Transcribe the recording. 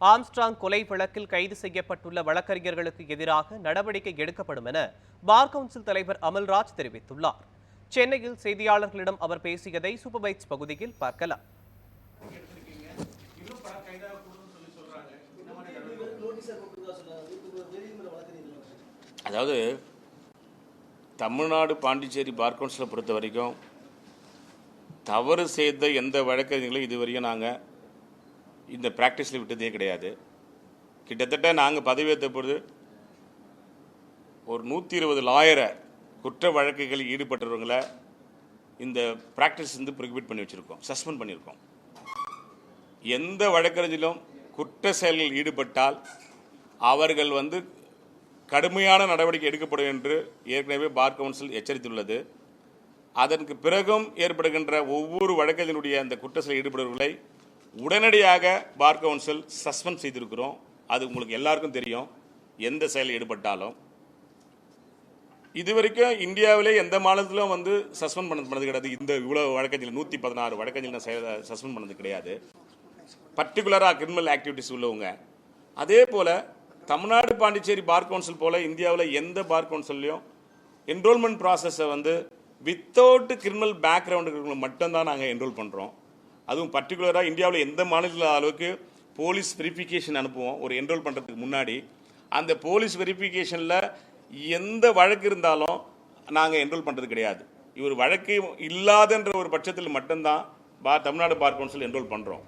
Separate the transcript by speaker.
Speaker 1: Armstrong கொலை வழக்கில் கைது செய்யப்பட்டுள்ள வழக்கறிஞர்களுக்கு எதிராக நடவடிக்கை எடுக்கப்படும் என பார் கவுன்சில் தலைவர் அமல்ராஜ் தெரிவித்துள்ளார். சென்னையில் செய்தியாளர்களிடம் அவர் பேசியதை சூப்பர்பைட்ஸ் பகுதியில் பார்க்கலாம்.
Speaker 2: அதாவது தமிழ்நாடு பாண்டிச்சேரி பார் கவுன்சிலை பொறுத்த வரைக்கும் தவறு செய்த எந்த வழக்கறிஞர்களும் இதுவரையும் நாங்கள் இந்த ப்ராக்டிஸில் விட்டதே கிடையாது. கிட்டத்தட்ட நாங்கள் பதவியேற்ற பொழுது ஒரு நூற்றி இருபது லாயரை குற்ற வழக்குகளில் ஈடுபட்டவர்களை இந்த ப்ராக்டிஸ் வந்து ப்ரிக்விட் பண்ணி வச்சுருக்கோம். சஸ்பெண்ட் பண்ணியிருக்கோம் எந்த வழக்கறிஞரும் குற்ற செயல்களில் ஈடுபட்டால் அவர்கள் வந்து கடுமையான நடவடிக்கை எடுக்கப்படும் என்று ஏற்கனவே பார் கவுன்சில் எச்சரித்துள்ளது. அதற்கு பிறகும் ஏற்படுகின்ற ஒவ்வொரு வழக்கறிஞருடைய அந்த குற்ற செயலில் ஈடுபடுவர்களை உடனடியாக பார் கவுன்சில் சஸ்பெண்ட் செய்திருக்கிறோம். அது உங்களுக்கு எல்லாருக்கும் தெரியும். எந்த செயல் ஈடுபட்டாலும். இதுவரைக்கும் இந்தியாவிலே எந்த மாநிலத்திலும் வந்து சஸ்பெண்ட் பண்ண பண்ணது கிடையாது. இந்த இவ்வளோ வழக்கறிஞர் நூற்றி பதினாறு வழக்கறிஞர் சஸ்பெண்ட் பண்ணது கிடையாது. பர்டிகுலராக கிரிமினல் ஆக்டிவிட்டிஸ் உள்ளவங்க. அதே போல் தமிழ்நாடு பாண்டிச்சேரி பார் கவுன்சில் போல் இந்தியாவில் எந்த பார் கவுன்சில்லையும் என்ரோல்மெண்ட் ப்ராசஸை வந்து வித்தவுட் கிரிமினல் பேக்ரவுண்டு மட்டும்தான் நாங்கள் என்ரோல் பண்ணுறோம் அதுவும் பர்டிகுலராக இந்தியாவில் எந்த மாநிலத்தில் அளவுக்கு போலீஸ் வெரிஃபிகேஷன் அனுப்புவோம் ஒரு என்ரோல் பண்ணுறதுக்கு முன்னாடி அந்த போலீஸ் வெரிஃபிகேஷனில் எந்த வழக்கு இருந்தாலும் நாங்கள் என்ரோல் பண்ணுறது கிடையாது. இவர் வழக்கு இல்லாதன்ற ஒரு பட்சத்தில் மட்டும்தான் பா தமிழ்நாடு பார் கவுன்சில் என்ரோல் பண்ணுறோம்